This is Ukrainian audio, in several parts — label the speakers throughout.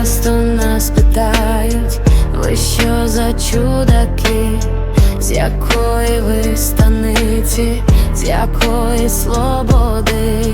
Speaker 1: часто нас питають, ви що за чудаки, з якої ви станиці, з якої
Speaker 2: слободи.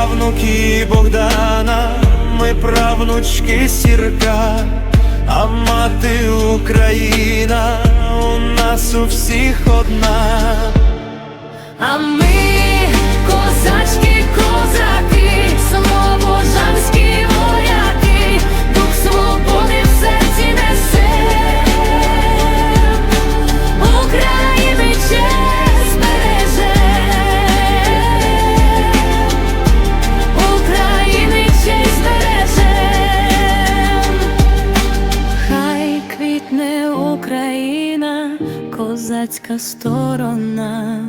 Speaker 2: Правнуки Богдана, ми правнучки Сірка, а мати Україна у нас у всіх одна.
Speaker 1: Козацька сторона,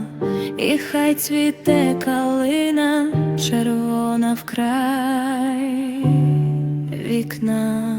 Speaker 1: і хай цвіте калина, червона вкрай вікна.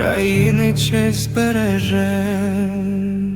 Speaker 2: країни честь береже.